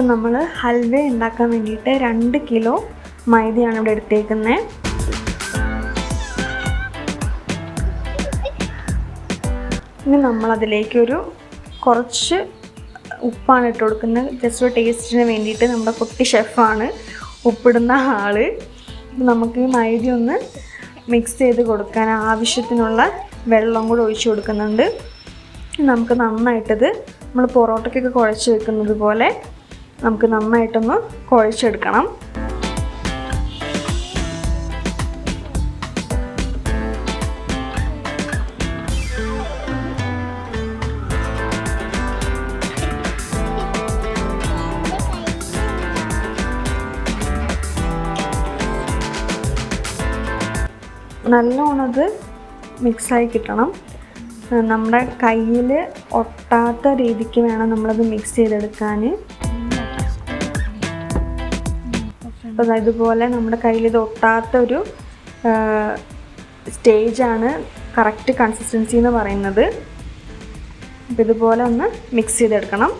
അപ്പം നമ്മൾ ഹൽവ ഉണ്ടാക്കാൻ വേണ്ടിയിട്ട് രണ്ട് കിലോ മൈദയാണ് ഇവിടെ എടുത്തേക്കുന്നത്. ഇനി നമ്മളതിലേക്കൊരു കുറച്ച് ഉപ്പാണ് ഇട്ട് കൊടുക്കുന്നത്. ജസ്റ്റ് ഒരു ടേസ്റ്റിന് വേണ്ടിയിട്ട് നമ്മുടെ കുട്ടി ഷെഫാണ് ഉപ്പിടുന്ന ആൾ. നമുക്ക് മൈദ ഒന്ന് മിക്സ് ചെയ്ത് കൊടുക്കാൻ ആവശ്യത്തിനുള്ള വെള്ളം കൂടെ ഒഴിച്ചു കൊടുക്കുന്നുണ്ട്. നമുക്ക് നന്നായിട്ടത് നമ്മൾ പൊറോട്ടയ്ക്കൊക്കെ കുഴച്ച് വെക്കുന്നത് പോലെ നമുക്ക് നന്നായിട്ടൊന്ന് കുഴച്ചെടുക്കണം. നല്ലോണം അത് മിക്സായി കിട്ടണം. നമ്മുടെ കയ്യിൽ ഒട്ടാത്ത രീതിക്ക് വേണം നമ്മളത് മിക്സ് ചെയ്തെടുക്കാൻ അപ്പോൾ ഇതുപോലെ നമ്മുടെ കയ്യിൽ ഇത് ഒട്ടാത്ത ഒരു സ്റ്റേജാണ് കറക്റ്റ് കൺസിസ്റ്റൻസി എന്ന് പറയുന്നത്. അപ്പോൾ ഇതുപോലെ ഒന്ന് മിക്സ് ചെയ്തെടുക്കണം.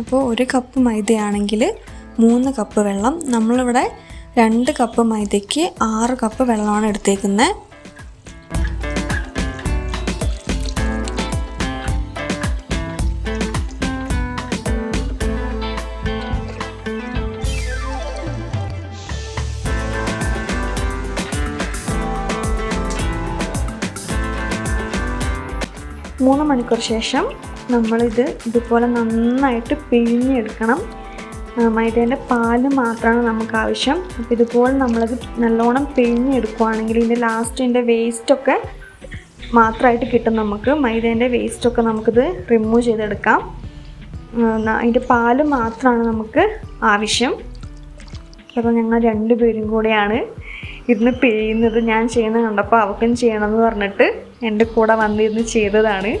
അപ്പോൾ ഒരു കപ്പ് മൈദയാണെങ്കിൽ മൂന്ന് കപ്പ് വെള്ളം. നമ്മളിവിടെ രണ്ട് കപ്പ് മൈദയ്ക്ക് ആറ് കപ്പ് വെള്ളമാണ് എടുത്തേക്കുന്നത്. മൂന്ന് മണിക്കൂർ ശേഷം നമ്മളിത് ഇതുപോലെ നന്നായിട്ട് പിഴിഞ്ഞെടുക്കണം. മൈദേന്റെ പാൽ മാത്രമാണ് നമുക്ക് ആവശ്യം അപ്പോൾ ഇതുപോലെ നമ്മളത് നല്ലോണം പിഴിഞ്ഞെടുക്കുകയാണെങ്കിൽ ഇതിന്റെ ലാസ്റ്റിന്റെ വേസ്റ്റൊക്കെ മാത്രമായിട്ട് കിട്ടും നമുക്ക്. മൈദേന്റെ വേസ്റ്റൊക്കെ നമുക്കിത് റിമൂവ് ചെയ്തെടുക്കാം. അതിന്റെ പാൽ മാത്രമാണ് നമുക്ക് ആവശ്യം. അപ്പോൾ ഞങ്ങൾ രണ്ടുപേരും കൂടെയാണ് ഇരുന്ന് പിഴിയുന്നത്. ഞാൻ ചെയ്യുന്നത് കണ്ടപ്പോൾ അവൾക്കും ചെയ്യണമെന്ന് പറഞ്ഞിട്ട് എന്റെ കൂടെ വന്നിരുന്ന് ചെയ്തതാണ്.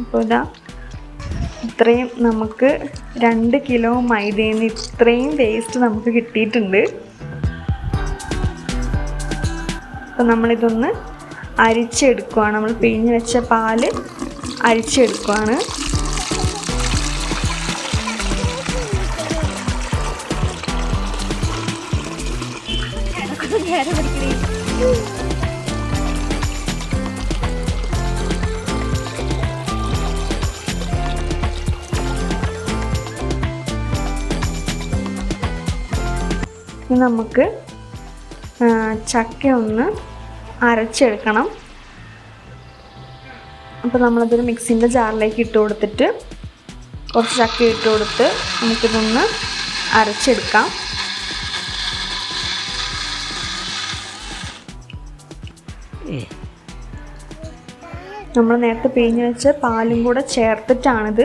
അപ്പോൾ ഇതാ ഇത്രയും നമുക്ക് രണ്ട് കിലോ മൈദയിൽ നിന്ന് ഇത്രയും വേസ്റ്റ് നമുക്ക് കിട്ടിയിട്ടുണ്ട്. അപ്പോൾ നമ്മളിതൊന്ന് അരിച്ചെടുക്കുകയാണ് നമ്മൾ പിഴിഞ്ഞ് വെച്ച പാൽ അരിച്ചെടുക്കുകയാണ് ഇനി നമുക്ക് ആ, ചക്ക ഒന്ന് അരച്ചെടുക്കണം. അപ്പോൾ നമ്മളതൊരു മിക്സിന്റെ ജാറിലേക്ക് ഇട്ട് കൊടുത്തിട്ട് കുറച്ച് ചക്ക ഇട്ട് കൊടുത്ത് നമുക്കിതൊന്ന് അരച്ചെടുക്കാം. നമ്മൾ നേരത്തെ പിഴിഞ്ഞ് വെച്ച പാലും കൂടെ ചേർത്തിട്ടാണിത്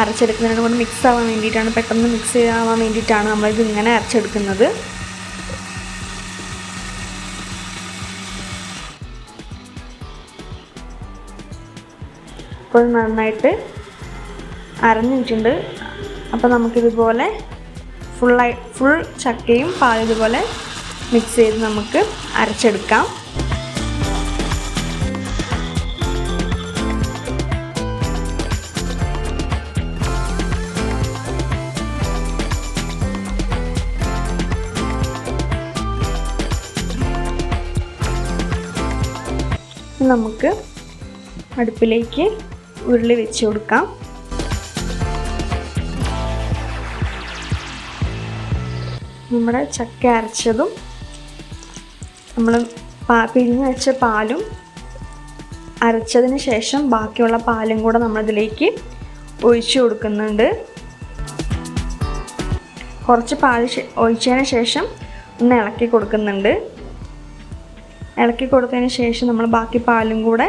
അരച്ചെടുക്കുന്നതിന് കൂടെ മിക്സ് ആവാൻ വേണ്ടിയിട്ടാണ്. പെട്ടെന്ന് മിക്സ് ആവാൻ വേണ്ടിയിട്ടാണ് നമ്മളിത് ഇങ്ങനെ അരച്ചെടുക്കുന്നത്. അപ്പോൾ നന്നായിട്ട് അരഞ്ഞിട്ടുണ്ട്. അപ്പോൾ നമുക്കിതുപോലെ ഫുള്ളായി ഫുൾ ചക്കയും പാലും ഇതുപോലെ മിക്സ് ചെയ്ത് നമുക്ക് അരച്ചെടുക്കാം. നമുക്ക് അടുപ്പിലേക്ക് ഉരുളി വെച്ച് കൊടുക്കാം. നമ്മുടെ ചക്ക അരച്ചതും നമ്മൾ പാ പിഴിഞ്ഞ് വെച്ച പാലും അരച്ചതിന് ശേഷം ബാക്കിയുള്ള പാലും കൂടെ നമ്മളിതിലേക്ക് ഒഴിച്ചു കൊടുക്കുന്നുണ്ട്. കുറച്ച് പാൽ ഒഴിച്ചതിന് ശേഷം ഒന്ന് ഇളക്കി കൊടുക്കുന്നുണ്ട്. ഇളക്കി കൊടുത്തതിന് ശേഷം നമ്മൾ ബാക്കി പാലും കൂടെ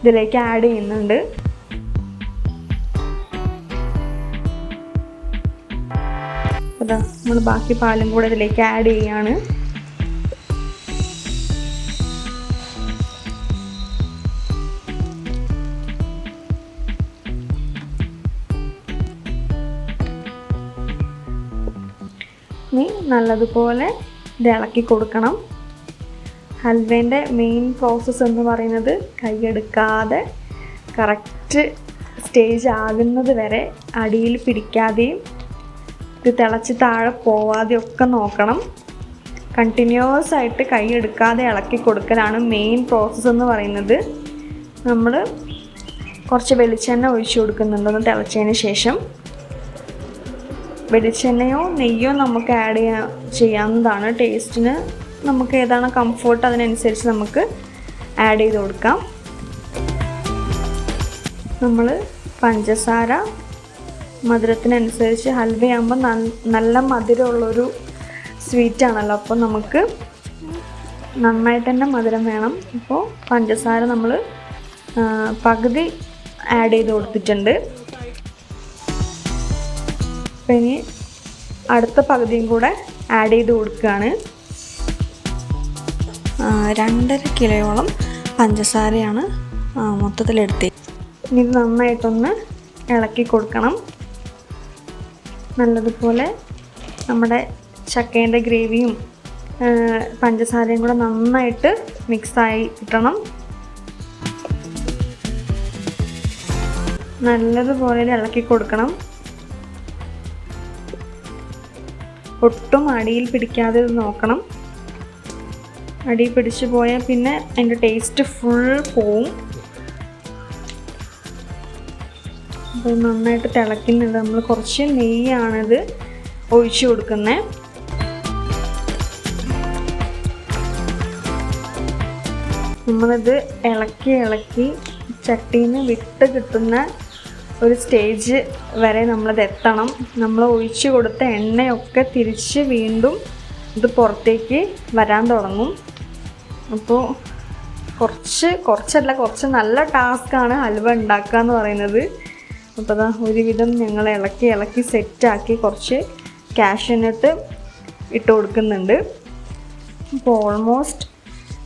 ഇതിലേക്ക് ആഡ് ചെയ്യുന്നുണ്ട്. അതാ നമ്മൾ ബാക്കി പാലും കൂടെ ഇതിലേക്ക് ആഡ് ചെയ്യാണ്. ഇനി നല്ലതുപോലെ ഇത് ഇളക്കി കൊടുക്കണം. ഹൽവേന്റെ മെയിൻ പ്രോസസ്സ് എന്ന് പറയുന്നത് കൈയെടുക്കാതെ കറക്റ്റ് സ്റ്റേജ് ആകുന്നത് വരെ അടിയിൽ പിടിക്കാതെയും ഇത് തിളച്ച് താഴെ പോവാതെയും ഒക്കെ നോക്കണം. കണ്ടിന്യൂസ് ആയിട്ട് കൈയെടുക്കാതെ ഇളക്കി കൊടുക്കലാണ് മെയിൻ പ്രോസസ്സ് എന്ന് പറയുന്നത്. നമ്മൾ കുറച്ച് വെളിച്ചെണ്ണ ഒഴിച്ചു കൊടുക്കുന്നുണ്ട് ഒന്ന് തിളച്ചതിന് ശേഷം. വെളിച്ചെണ്ണയോ നെയ്യോ നമുക്ക് ആഡ് ചെയ്യാ ചെയ്യാവുന്നതാണ്. ടേസ്റ്റിന് നമുക്ക് ഏതാണ് കംഫോർട്ട് അതിനനുസരിച്ച് നമുക്ക് ആഡ് ചെയ്ത് കൊടുക്കാം. നമ്മൾ പഞ്ചസാര മധുരത്തിനനുസരിച്ച് ഹൽവയാകുമ്പോൾ നല്ല മധുരമുള്ളൊരു സ്വീറ്റ് ആണല്ലോ. അപ്പോൾ നമുക്ക് നന്നായിട്ട് തന്നെ മധുരം വേണം. അപ്പോൾ പഞ്ചസാര നമ്മൾ പകുതി ആഡ് ചെയ്ത് കൊടുത്തിട്ടുണ്ട്. അപ്പം ഇനി അടുത്ത പകുതിയും കൂടെ ആഡ് ചെയ്ത് കൊടുക്കുകയാണ് രണ്ടര കിലോയോളം പഞ്ചസാരയാണ് മൊത്തത്തിലെടുത്തത് ഇനി നന്നായിട്ടൊന്ന് ഇളക്കി കൊടുക്കണം. നല്ലതുപോലെ നമ്മുടെ ചക്കേന്റെ ഗ്രേവിയും പഞ്ചസാരയും കൂടെ നന്നായിട്ട് മിക്സായി കിട്ടണം നല്ലതുപോലെ ഇളക്കി കൊടുക്കണം. ഒട്ടും അടിയിൽ പിടിക്കാതെ നോക്കണം. അടിയിൽ പിടിച്ചു പോയാൽ പിന്നെ അതിന്റെ ടേസ്റ്റ് ഫുൾ പോവും. അപ്പോൾ നന്നായിട്ട് തിളക്കുന്നുണ്ട് നമ്മൾ കുറച്ച് നെയ്യാണിത് ഒഴിച്ചു കൊടുക്കുന്നത് നമ്മളിത് ഇളക്കി ഇളക്കി ചട്ടിയിൽ നിന്ന് വിട്ട് കിട്ടുന്ന ഒരു സ്റ്റേജ് വരെ നമ്മളത് എത്തണം. നമ്മൾ ഒഴിച്ചു കൊടുത്ത എണ്ണയൊക്കെ തിരിച്ച് വീണ്ടും ഇത് പുറത്തേക്ക് വരാൻ തുടങ്ങും. അപ്പോൾ കുറച്ച് കുറച്ചല്ല കുറച്ച് നല്ല ടാസ്ക്കാണ് ഹൽവ ഉണ്ടാക്കുക എന്ന് പറയുന്നത്. അപ്പോൾ അതാ ഒരുവിധം ഞങ്ങൾ ഇളക്കി ഇളക്കി സെറ്റാക്കി കുറച്ച് ക്യാഷ്യനട്ട് ഇട്ട് കൊടുക്കുന്നുണ്ട്. അപ്പോൾ ഓൾമോസ്റ്റ്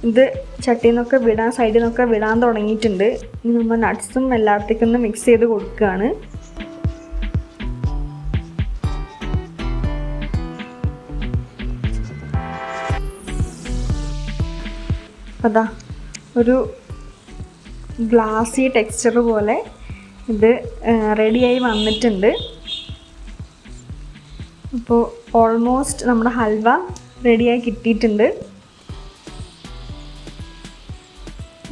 ഇത് ചട്ടിയിൽ നിന്നൊക്കെ വിടാൻ സൈഡിൽ നിന്നൊക്കെ വിടാൻ തുടങ്ങിയിട്ടുണ്ട്. ഇനി നമ്മൾ നട്ട്സും എല്ലാത്തേക്കൊന്ന് മിക്സ് ചെയ്ത് കൊടുക്കുകയാണ് അതാ ഒരു ഗ്ലാസി ടെക്സ്ചർ പോലെ ഇത് റെഡിയായി വന്നിട്ടുണ്ട്. അപ്പോൾ ഓൾമോസ്റ്റ് നമ്മുടെ ഹൽവ റെഡിയായി കിട്ടിയിട്ടുണ്ട്.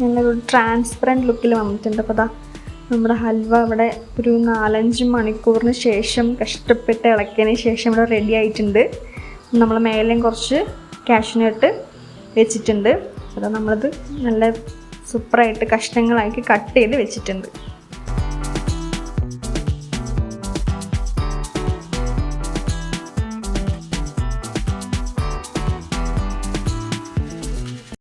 നല്ലൊരു ട്രാൻസ്പെറന്റ് ലുക്കിൽ വന്നിട്ടുണ്ട്. അപ്പോൾ അതാ നമ്മുടെ ഹൽവ ഇവിടെ ഒരു നാലഞ്ച് മണിക്കൂറിന് ശേഷം കഷ്ടപ്പെട്ട് ഇളക്കിയതിന് ശേഷം ഇവിടെ റെഡി ആയിട്ടുണ്ട്. നമ്മൾ മേലെയും കുറച്ച് കാഷ്നട്ട് വെച്ചിട്ടുണ്ട്. അപ്പോൾ നമ്മളത് നല്ല സൂപ്പറായിട്ട് കഷ്ണങ്ങളാക്കി കട്ട് ചെയ്ത് വെച്ചിട്ടുണ്ട്.